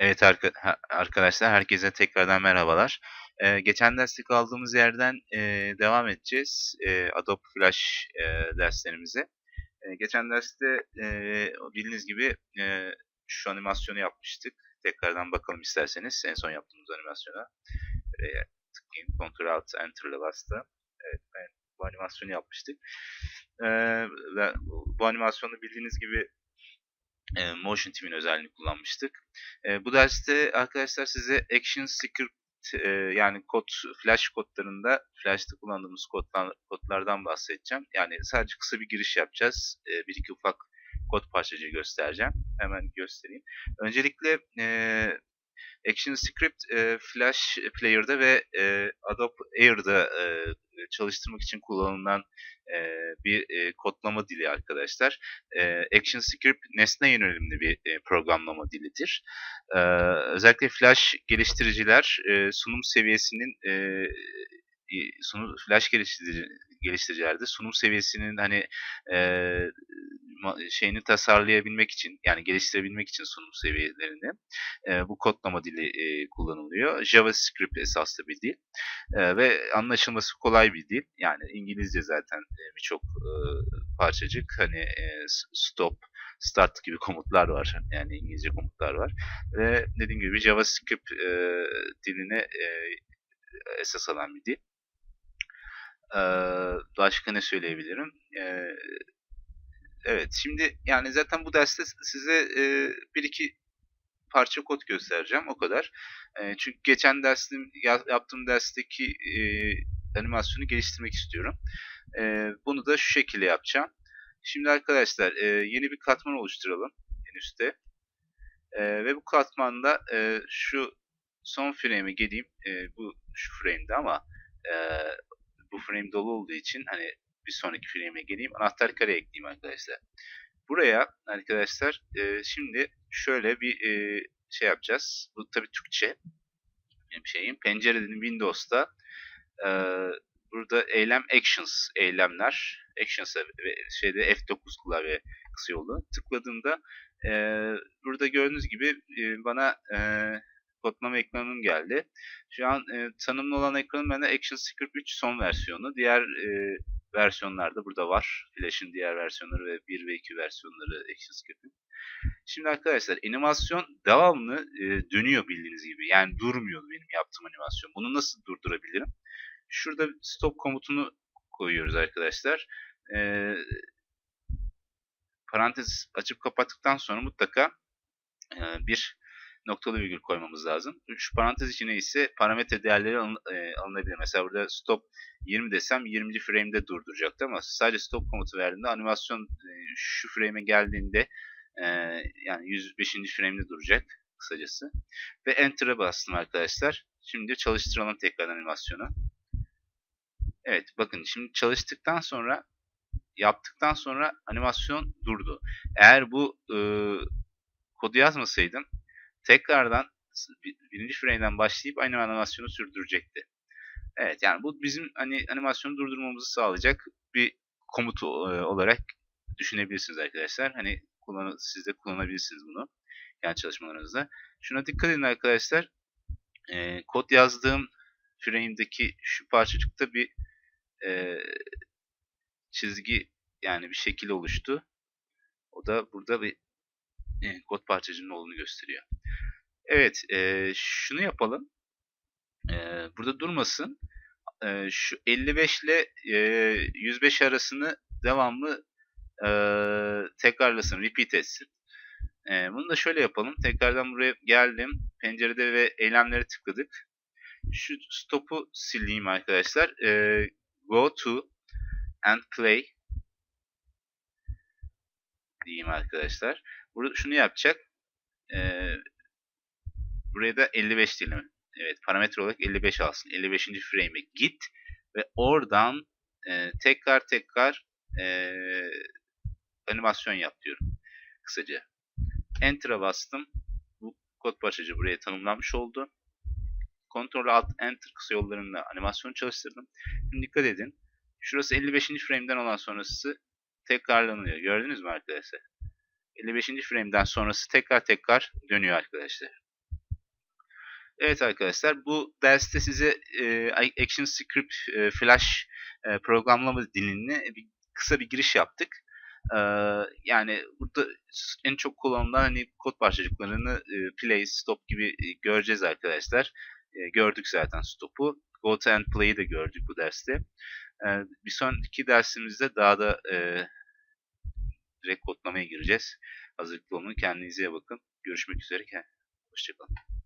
Evet arkadaşlar herkese tekrardan merhabalar. Ee, geçen derste kaldığımız yerden e, devam edeceğiz e, Adobe Flash e, derslerimize. E, geçen derste e, bildiğiniz gibi e, şu animasyonu yapmıştık. Tekrardan bakalım isterseniz en son yaptığımız animasyona. Buraya tıklayayım. Ctrl Alt Enter'la bastım. Evet ben bu animasyonu yapmıştık. E, bu animasyonu bildiğiniz gibi e, Motion Team'in özelliğini kullanmıştık. E, bu derste arkadaşlar size Action Script e, yani kod, Flash kodlarında, Flash'ta kullandığımız kodlar, kodlardan bahsedeceğim. Yani sadece kısa bir giriş yapacağız. E, bir iki ufak kod parçacığı göstereceğim. Hemen göstereyim. Öncelikle e, ActionScript e, Flash Player'da ve e, Adobe Air'da e, çalıştırmak için kullanılan e, bir e, kodlama dili arkadaşlar. E, ActionScript nesne yönelimli bir e, programlama dilidir. E, özellikle Flash geliştiriciler e, sunum seviyesinin e, sunum, Flash geliştirici, geliştiricilerde sunum seviyesinin hani e, şeyini tasarlayabilmek için yani geliştirebilmek için sunum seviyelerini e, bu kodlama dili e, kullanılıyor. JavaScript esaslı bir dil e, ve anlaşılması kolay bir dil. Yani İngilizce zaten e, birçok e, parçacık hani e, stop, start gibi komutlar var. Yani İngilizce komutlar var. Ve dediğim gibi JavaScript e, diline e, esas alan bir dil. Ee, başka ne söyleyebilirim? Ee, evet şimdi yani zaten bu derste size e, bir iki parça kod göstereceğim o kadar. E, çünkü geçen dersim yaptığım dersteki e, animasyonu geliştirmek istiyorum. E, bunu da şu şekilde yapacağım. Şimdi arkadaşlar e, yeni bir katman oluşturalım en üstte. E, ve bu katmanda e, şu son frame'e geleyim. E, bu şu frame'de ama e, bu frame dolu olduğu için hani bir sonraki frame'e geleyim. Anahtar kare ekleyeyim arkadaşlar. Buraya arkadaşlar e, şimdi şöyle bir e, şey yapacağız. Bu tabi Türkçe bir şeyim. Pencerenin Windows'ta e, burada eylem actions eylemler actions ve şeyde F9 klavye kısa yolu tıkladığımda e, burada gördüğünüz gibi e, bana e, kodlama ekranım geldi. Şu an e, tanımlı olan ekranım bende ActionScript 3 son versiyonu. Diğer e, versiyonlarda burada var. Flash'ın diğer versiyonları ve 1 ve 2 versiyonları ActionScript'in. Şimdi arkadaşlar animasyon devamlı e, dönüyor bildiğiniz gibi. Yani durmuyor benim yaptığım animasyon. Bunu nasıl durdurabilirim? Şurada stop komutunu koyuyoruz arkadaşlar. E, parantez açıp kapattıktan sonra mutlaka e, bir noktalı virgül koymamız lazım. Şu parantez içine ise parametre değerleri alın, e, alınabilir. Mesela burada stop 20 desem 20. frame'de durduracaktı ama sadece stop komutu verdiğinde animasyon e, şu frame'e geldiğinde e, yani 105. frame'de duracak kısacası. Ve Enter'a bastım arkadaşlar. Şimdi çalıştıralım tekrar animasyonu. Evet bakın şimdi çalıştıktan sonra yaptıktan sonra animasyon durdu. Eğer bu e, kodu yazmasaydım tekrardan birinci frame'den başlayıp aynı animasyonu sürdürecekti. Evet yani bu bizim hani animasyonu durdurmamızı sağlayacak bir komut olarak düşünebilirsiniz arkadaşlar. Hani kullan siz de kullanabilirsiniz bunu yani çalışmalarınızda. Şuna dikkat edin arkadaşlar. E, kod yazdığım frame'deki şu parçacıkta bir e, çizgi yani bir şekil oluştu. O da burada bir e, kod parçacığının olduğunu gösteriyor. Evet, e, şunu yapalım. E, burada durmasın. E, şu 55 ile e, 105 arasını devamlı e, tekrarlasın, repeat etsin. E, bunu da şöyle yapalım. Tekrardan buraya geldim. Pencerede ve eylemlere tıkladık. Şu stop'u sileyim arkadaşlar. E, go to and play diyeyim arkadaşlar. Burada şunu yapacak. E, buraya da 55 diyelim. Evet parametre olarak 55 alsın. 55. frame'e git ve oradan e, tekrar tekrar e, animasyon yap diyorum. Kısaca. Enter'a bastım. Bu kod parçacığı buraya tanımlanmış oldu. Ctrl Alt Enter kısa yollarında animasyon çalıştırdım. Şimdi dikkat edin. Şurası 55. frame'den olan sonrası tekrarlanıyor. Gördünüz mü arkadaşlar? 55. frame'den sonrası tekrar tekrar dönüyor arkadaşlar. Evet arkadaşlar bu derste size e, ActionScript e, Flash e, programlama dilini bir, kısa bir giriş yaptık. E, yani burada en çok kullanılan hani kod parçacıklarını e, play, stop gibi e, göreceğiz arkadaşlar. E, gördük zaten stop'u. Go to and play'i de gördük bu derste. E, bir sonraki dersimizde daha da e, direkt kodlamaya gireceğiz. Hazırlıklı olun. Kendinize bakın. Görüşmek üzere. Hoşçakalın.